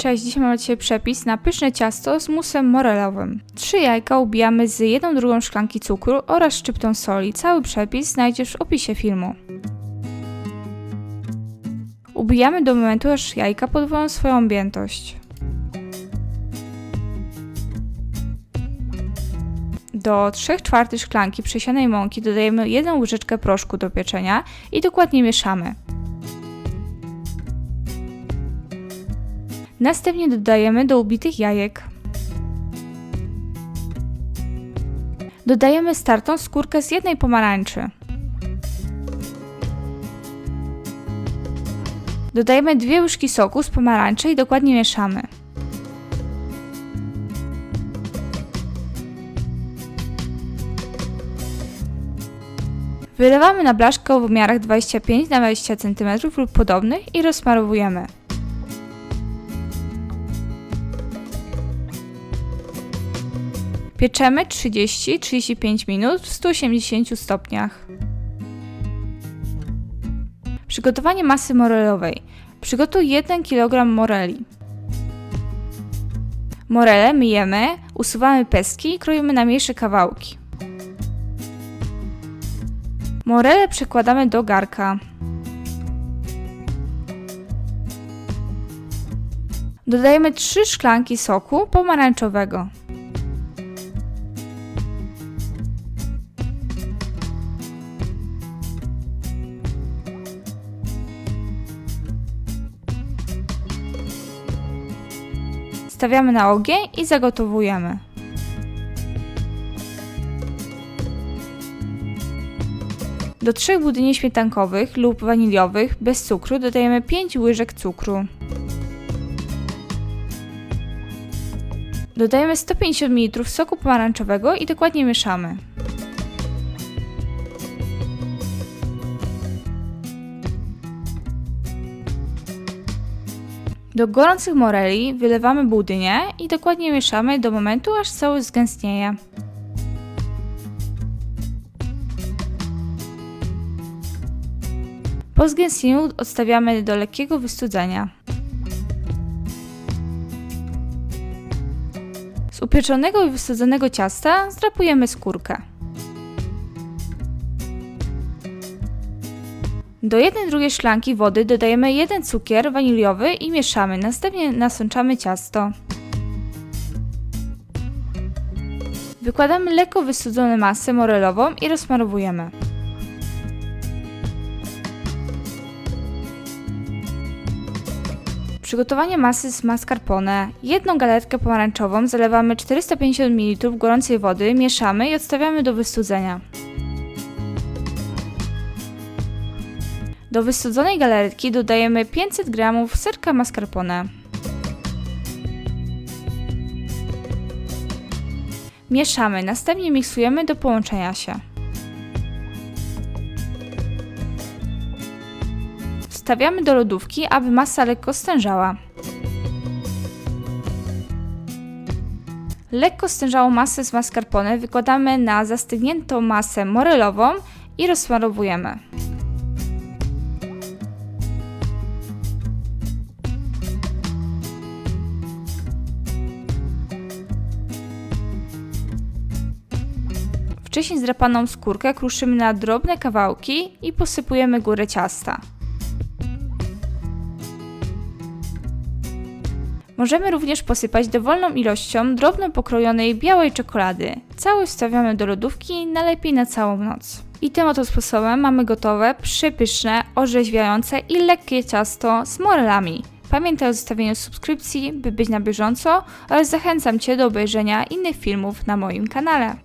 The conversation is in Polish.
Cześć, dzisiaj mamy dzisiaj przepis na pyszne ciasto z musem morelowym. Trzy jajka ubijamy z jedną drugą szklanki cukru oraz szczyptą soli. Cały przepis znajdziesz w opisie filmu. Ubijamy do momentu, aż jajka podwoją swoją objętość. Do 3 czwartych szklanki przesianej mąki dodajemy jedną łyżeczkę proszku do pieczenia i dokładnie mieszamy. Następnie dodajemy do ubitych jajek. Dodajemy startą skórkę z jednej pomarańczy. Dodajemy dwie łyżki soku z pomarańczy i dokładnie mieszamy. Wylewamy na blaszkę o wymiarach 25 na 20 cm lub podobnych i rozsmarowujemy. Pieczemy 30-35 minut w 180 stopniach. Przygotowanie masy morelowej. Przygotuj 1 kg moreli. Morele myjemy, usuwamy pestki i kroimy na mniejsze kawałki. Morele przekładamy do garka. Dodajemy 3 szklanki soku pomarańczowego. Stawiamy na ogień i zagotowujemy. Do trzech budyni śmietankowych lub waniliowych bez cukru dodajemy 5 łyżek cukru. Dodajemy 150 ml soku pomarańczowego i dokładnie mieszamy. Do gorących moreli wylewamy budynię i dokładnie mieszamy do momentu, aż cały zgęstnieje. Po zgęstnieniu odstawiamy do lekkiego wystudzenia. Z upieczonego i wystudzonego ciasta zdrapujemy skórkę. Do 1 drugiej szklanki wody dodajemy 1 cukier waniliowy i mieszamy. Następnie nasączamy ciasto. Wykładamy lekko wystudzone masę morelową i rozmarowujemy. Przygotowanie masy z mascarpone. Jedną galetkę pomarańczową zalewamy 450 ml gorącej wody, mieszamy i odstawiamy do wystudzenia. Do wystudzonej galaretki dodajemy 500 g serka mascarpone. Mieszamy, następnie miksujemy do połączenia się. Wstawiamy do lodówki, aby masa lekko stężała. Lekko stężałą masę z mascarpone wykładamy na zastygniętą masę morelową i rozsmarowujemy. Wcześniej zdrapaną skórkę kruszymy na drobne kawałki i posypujemy górę ciasta. Możemy również posypać dowolną ilością drobno pokrojonej białej czekolady. Całość wstawiamy do lodówki, najlepiej na całą noc. I tym oto sposobem mamy gotowe, przepyszne, orzeźwiające i lekkie ciasto z morelami. Pamiętaj o zostawieniu subskrypcji, by być na bieżąco oraz zachęcam Cię do obejrzenia innych filmów na moim kanale.